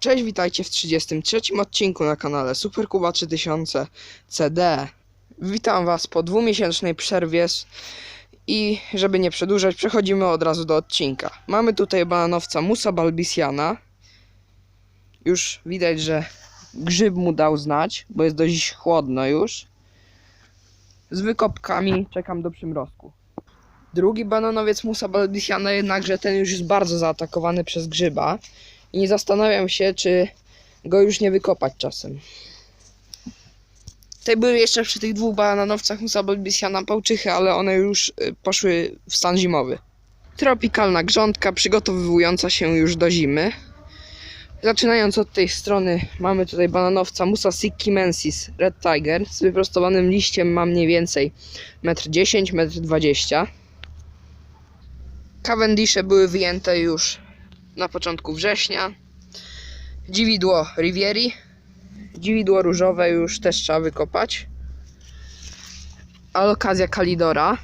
Cześć, witajcie w 33 odcinku na kanale Superkuba 3000 CD. Witam Was po dwumiesięcznej przerwie i żeby nie przedłużać, przechodzimy od razu do odcinka. Mamy tutaj bananowca Musa Balbisiana. Już widać, że grzyb mu dał znać, bo jest dość chłodno już. Z wykopkami czekam do przymrozku. Drugi bananowiec Musa Balbisiana jednakże ten już jest bardzo zaatakowany przez grzyba i nie zastanawiam się, czy go już nie wykopać czasem. Tutaj były jeszcze przy tych dwóch bananowcach Musa Balbisiana pałczychy, ale one już y, poszły w stan zimowy. Tropikalna grządka przygotowująca się już do zimy. Zaczynając od tej strony mamy tutaj bananowca Musa Sikimensis Red Tiger z wyprostowanym liściem ma mniej więcej 1,10 m, 1,20 m. Cavendishe były wyjęte już na początku września. Dziwidło Rivieri. Dziwidło różowe już też trzeba wykopać. Alokazja Kalidora.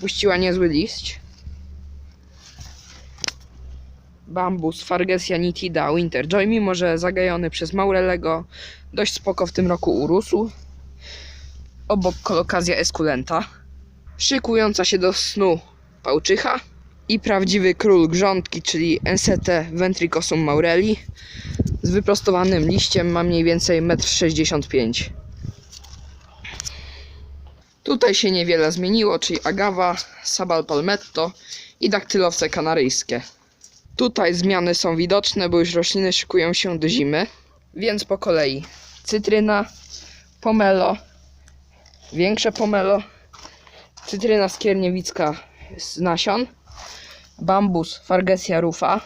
Puściła niezły liść. Bambus Fargesia nitida Winterjoy, mimo że zagajony przez Maurelego, dość spoko w tym roku urósł. Obok kolokazja Esculenta. Szykująca się do snu pałczycha i prawdziwy król grządki, czyli Ensete ventricosum maureli z wyprostowanym liściem ma mniej więcej 1,65 m. Tutaj się niewiele zmieniło, czyli agawa, sabal palmetto i daktylowce kanaryjskie. Tutaj zmiany są widoczne, bo już rośliny szykują się do zimy, więc po kolei cytryna, pomelo, większe pomelo, cytryna skierniewicka z nasion, bambus Fargesia rufa.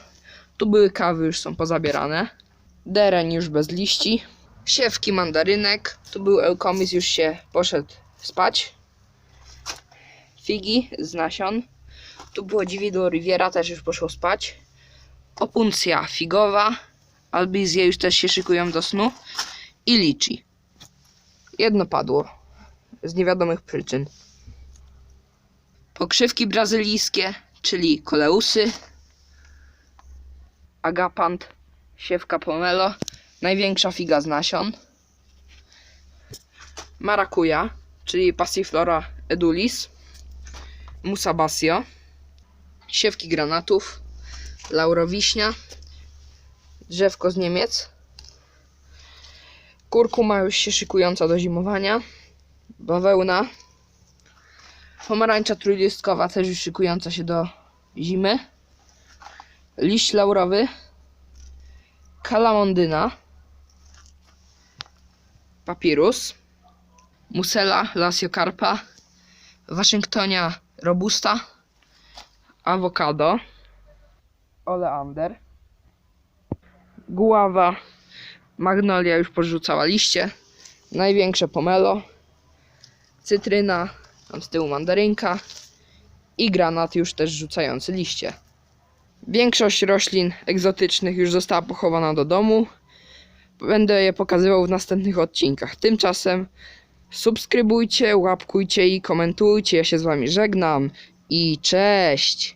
Tu były kawy, już są pozabierane. Dereń już bez liści. Siewki mandarynek. Tu był Eukomis, już się poszedł spać. Figi z nasion. Tu było dziwidło Riviera, też już poszło spać. Opuncja figowa. Albizje już też się szykują do snu. I liczy. Jedno padło. Z niewiadomych przyczyn. Pokrzywki brazylijskie, czyli koleusy, agapant, siewka pomelo, największa figa z nasion, marakuja, czyli passiflora edulis, musabasio, siewki granatów, laurowiśnia, drzewko z Niemiec, kurkuma już się szykująca do zimowania, bawełna, Pomarańcza trójlistkowa też już szykująca się do zimy. Liść laurowy. Kalamondyna. Papirus. Musela lasiocarpa. Waszyngtonia robusta. Awokado. Oleander. Guława. Magnolia już porzucała liście. Największe pomelo. Cytryna. Tam z tyłu mandarynka i granat już też rzucający liście. Większość roślin egzotycznych już została pochowana do domu. Będę je pokazywał w następnych odcinkach. Tymczasem subskrybujcie, łapkujcie i komentujcie. Ja się z wami żegnam i cześć!